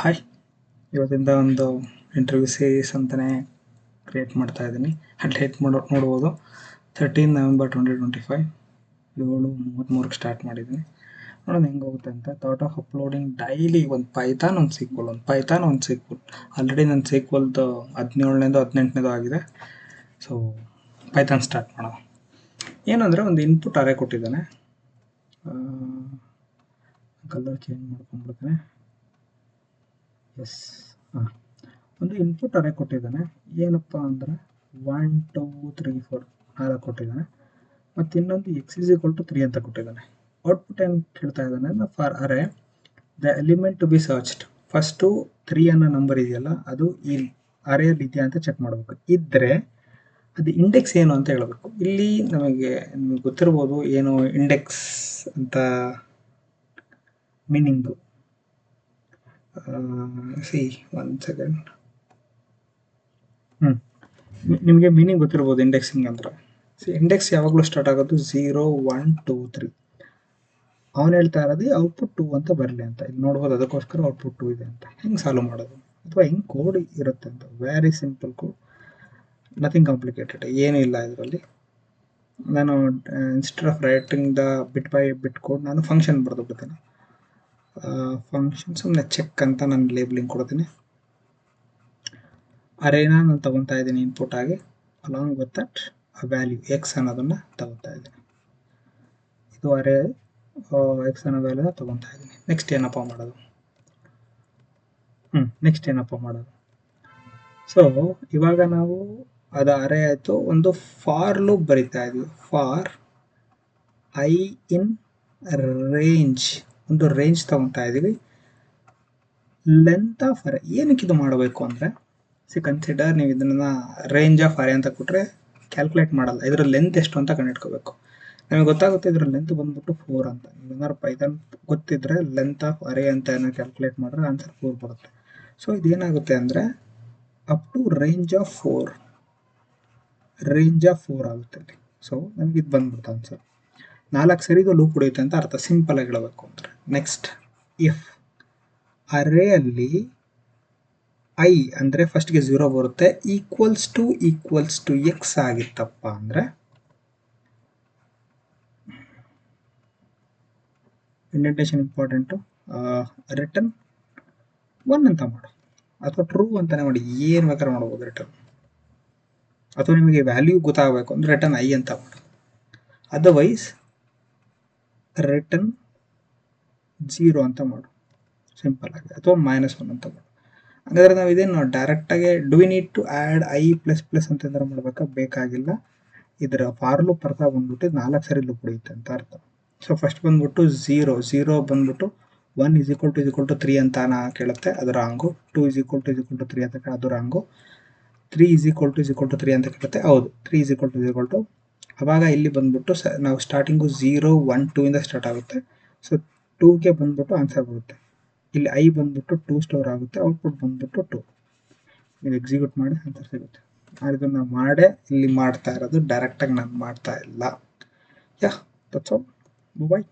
Hi ಇವತ್ತಿಂದ ಒಂದು interview series ಅಂತಲೇ ಕ್ರಿಯೇಟ್ ಮಾಡ್ತಾ ಇದ್ದೀನಿ. ಡೇಟ್ ಮಾಡೋ, ನೋಡ್ಬೋದು. Thirteen November twenty twenty five ಏಳು ಮೂವತ್ತ್ಮೂರಕ್ಕೆ ಸ್ಟಾರ್ಟ್ ಮಾಡಿದ್ದೀನಿ. ನೋಡೋಣ ಹೆಂಗೆ ಹೋಗುತ್ತೆ ಅಂತ. ಥಾಟ್ ಆಫ್ ಅಪ್ಲೋಡಿಂಗ್ ಡೈಲಿ ಒಂದು ಪೈಥಾನ್ ಒಂದು ಸೀಕ್ವಲ್ ಒಂದು ಪೈಥಾನ್ ಒಂದು ಸೀಕ್ವಲ್ ಆಲ್ರೆಡಿ ನನ್ನ ಸೀಕ್ವಲ್ದು ಹದಿನೇಳನೇದು, ಹದಿನೆಂಟನೇದು ಆಗಿದೆ. ಸೊ ಪೈಥಾನ್ ಸ್ಟಾರ್ಟ್ ಮಾಡೋಣ. ಏನಂದರೆ ಒಂದು ಇನ್ಪುಟ್ ಅರೆ ಕೊಟ್ಟಿದ್ದಾನೆ. Colour change ಮಾಡ್ಕೊಂಡ್ಬಿಡ್ತಾನೆ. ಎಸ್ ಹಾಂ. ಒಂದು ಇನ್ಪುಟ್ ಅರೆ ಕೊಟ್ಟಿದ್ದಾನೆ. ಏನಪ್ಪ ಅಂದರೆ ಒನ್ ಟೂ ತ್ರೀ ಫೋರ್ ನಾಲ್ಕು ಕೊಟ್ಟಿದ್ದಾನೆ. ಮತ್ತು ಇನ್ನೊಂದು x is equal to three ಅಂತ ಕೊಟ್ಟಿದ್ದಾನೆ. ಔಟ್ಪುಟ್ ಏನು ಕೇಳ್ತಾ ಇದ್ದಾನೆ ಅಂದರೆ for array the element to be searched first three ಅನ್ನೋ ನಂಬರ್ ಇದೆಯಲ್ಲ, ಅದು ಈ ಅರೆಯಲ್ಲಿ ಇದೆಯಾ ಅಂತ ಚೆಕ್ ಮಾಡಬೇಕು. ಇದ್ದರೆ ಅದು ಇಂಡೆಕ್ಸ್ ಏನು ಅಂತ ಹೇಳಬೇಕು. ಇಲ್ಲಿ ನಮಗೆ ನಿಮಗೆ ಗೊತ್ತಿರ್ಬೋದು ಏನು ಇಂಡೆಕ್ಸ್ ಅಂತ ಮೀನಿಂಗು ಸಿ ಒನ್ ಸೆಕೆಂಡ್ ಹ್ಞೂ ನಿಮಗೆ ಮೀನಿಂಗ್ ಗೊತ್ತಿರ್ಬೋದು ಇಂಡೆಕ್ಸಿಂಗ್ ಅಂದ್ರೆ ಸಿ ಇಂಡೆಕ್ಸ್ ಯಾವಾಗಲೂ ಸ್ಟಾರ್ಟ್ ಆಗೋದು ಝೀರೋ ಒನ್ ಟೂ ತ್ರೀ ಅವನು ಹೇಳ್ತಾ ಇರೋದು ಔಟ್ಪುಟ್ ಟೂ ಅಂತ ಬರಲಿ ಅಂತ. ಇಲ್ಲಿ ನೋಡ್ಬೋದು ಅದಕ್ಕೋಸ್ಕರ ಔಟ್ಪುಟ್ ಟೂ ಇದೆ ಅಂತ. ಹೆಂಗೆ ಸಾಲ್ವ್ ಮಾಡೋದು? ಅಥವಾ ಹೆಂಗೆ ಕೋಡ್ ಇರುತ್ತೆ ಅಂತ. Very simple code nothing complicated ಏನೂ ಇಲ್ಲ ಇದರಲ್ಲಿ. ನಾನು instead of writing the bit by bit code ನಾನು ಫಂಕ್ಷನ್ ಬರೆದು ಬಿಡ್ತೀನಿ. ಫಂಕ್ಷನ್ ಸುಮ್ಮನೆ ಚೆಕ್ ಅಂತ ನಾನು ಲೇಬ್ಲಿಂಗ್ ಕೊಡ್ತೀನಿ. ಅರೇನ ನಾನು ತಗೊತಾ ಇದ್ದೀನಿ ಇನ್ಪುಟ್ ಆಗಿ. Along with that value x ಅನ್ನೋದನ್ನು ತಗೊತಾ ಇದ್ದೀನಿ. ಇದು ಅರೇ ಎಕ್ಸ್ ಅನ್ನೋ ವ್ಯಾಲ್ಯೂನ ತಗೊತಾ ಇದ್ದೀನಿ. ನೆಕ್ಸ್ಟ್ ಏನಪ್ಪ ಮಾಡೋದು? ಹ್ಞೂ ನೆಕ್ಸ್ಟ್ ಏನಪ್ಪ ಮಾಡೋದು? ಸೊ ಇವಾಗ ನಾವು ಅದು ಅರೆ ಆಯಿತು. ಒಂದು ಫಾರ್ ಲೂಪ್ ಬರಿತಾ ಇದ್ವಿ. ಫಾರ್ ಐ ಇನ್ ರೇಂಜ್ ಒಂದು ರೇಂಜ್ ತಗೊತಾ ಇದ್ದೀವಿ ಲೆಂತ್ ಆಫ್ ಅರೆ ಏನಕ್ಕೆ ಇದು ಮಾಡಬೇಕು ಅಂದರೆ ಸಿ ಕನ್ಸಿಡರ್ ನೀವು ಇದನ್ನ ರೇಂಜ್ ಆಫ್ ಅರೆ ಅಂತ ಕೊಟ್ಟರೆ ಕ್ಯಾಲ್ಕುಲೇಟ್ ಮಾಡಲ್ಲ. ಇದರ ಲೆಂತ್ ಎಷ್ಟು ಅಂತ ಕಂಡುಹಿಡ್ಕೋಬೇಕು ನಮಗೆ ಗೊತ್ತಾಗುತ್ತೆ ಇದರ ಲೆಂತ್ ಬಂದ್ಬಿಟ್ಟು ಫೋರ್ ಅಂತ. ಏನಾದ್ರು ಪೈಥಾನ್ ಗೊತ್ತಿದ್ರೆ ಲೆಂತ್ ಆಫ್ ಅರೆ ಅಂತ ಏನೋ ಕ್ಯಾಲ್ಕುಲೇಟ್ ಮಾಡಿದ್ರೆ ಆನ್ಸರ್ ಫೋರ್ ಬರುತ್ತೆ. ಸೊ ಇದೇನಾಗುತ್ತೆ ಅಂದರೆ up to range of four range of four ಆಗುತ್ತೆ ಸೊ ನಮ್ಗೆ ಇದು ಬಂದ್ಬಿಡ್ತು ಆನ್ಸರ್ ನಾಲ್ಕು ಸರಿದು ಲೂಪ್ ಹೊಡೆಯುತ್ತೆ ಅಂತ ಅರ್ಥ. ಸಿಂಪಲ್ ಆಗಿ ಹೇಳಬೇಕು ಅಂದರೆ. ನೆಕ್ಸ್ಟ್ ಇಫ್ ಅರೇಯಲ್ಲಿ ಐ ಅಂದರೆ ಫಸ್ಟ್ಗೆ ಝೀರೋ ಬರುತ್ತೆ. Equals to equals to x ಆಗಿತ್ತಪ್ಪ ಅಂದರೆ ಇಂಡೆಂಟೇಷನ್ ಇಂಪಾರ್ಟೆಂಟು ರಿಟರ್ನ್ ಒನ್ ಅಂತ ಮಾಡು. ಅಥವಾ ಟ್ರೂ ಅಂತಲೇ ಮಾಡಿ. ಏನು ಬೇಕಾದ್ರೆ ಮಾಡ್ಬೋದು ರಿಟರ್ನ್ ಅಥವಾ ನಿಮಗೆ ವ್ಯಾಲ್ಯೂ ಗೊತ್ತಾಗಬೇಕು ಅಂದರೆ ರಿಟರ್ನ್ ಐ ಅಂತ ಮಾಡು. ಅದರ್ವೈಸ್ ರಿಟರ್ನ್ ಜೀರೋ ಅಂತ ಮಾಡು. ಸಿಂಪಲ್ ಆಗಿದೆ. ಅಥವಾ ಮೈನಸ್ ಒನ್ ಅಂತ ಮಾಡು. ಹಾಗಾದ್ರೆ ನಾವು ಇದೇನು ಡೈರೆಕ್ಟಾಗಿ do need to add i plus plus ಅಂತಂದ್ರೆ ಮಾಡ್ಬೇಕಾ? ಬೇಕಾಗಿಲ್ಲ. ಇದರ ಫಾರ್ ಲೂಪ್ ಅರ್ಥ ಬಂದ್ಬಿಟ್ಟು ನಾಲ್ಕು ಸರಿ ಲೂಪ್ ಹೊಡೆಯುತ್ತೆ ಅಂತ ಅರ್ಥ. ಸೊ ಫಸ್ಟ್ ಬಂದ್ಬಿಟ್ಟು ಝೀರೋ ಝೀರೋ ಬಂದ್ಬಿಟ್ಟು one is equal to is equal to three ಅಂತ ನಾ ಕೇಳುತ್ತೆ. ಅದು wrong two is equal to is equal to three ಅಂತ ಅದು wrong three is equal to is equal to three ಅಂತ ಕೇಳುತ್ತೆ. ಹೌದು. Three is equal to is equal to ಅವಾಗ ಇಲ್ಲಿ ಬಂದ್ಬಿಟ್ಟು ಸ, ನಾವು ಸ್ಟಾರ್ಟಿಂಗು ಝೀರೋ ಒನ್ ಟೂ ಇಂದ ಸ್ಟಾರ್ಟ್ ಆಗುತ್ತೆ. ಸೊ ಟೂಗೆ ಬಂದ್ಬಿಟ್ಟು ಆನ್ಸರ್ ಬರುತ್ತೆ. ಇಲ್ಲಿ ಐ ಬಂದ್ಬಿಟ್ಟು ಟೂ ಸ್ಟೋರ್ ಆಗುತ್ತೆ ಔಟ್ಪುಟ್ ಬಂದ್ಬಿಟ್ಟು ಟೂ ನೀವು ಎಕ್ಸಿಕ್ಯೂಟ್ ಮಾಡಿ ಆನ್ಸರ್ ಸಿಗುತ್ತೆ. ಆದರೆ ನಾವು ಮಾಡೇ ಇಲ್ಲಿ ಮಾಡ್ತಾ ಇರೋದು ಡೈರೆಕ್ಟಾಗಿ ನಾನು ಮಾಡ್ತಾ ಇಲ್ಲ. Yeah that's all bye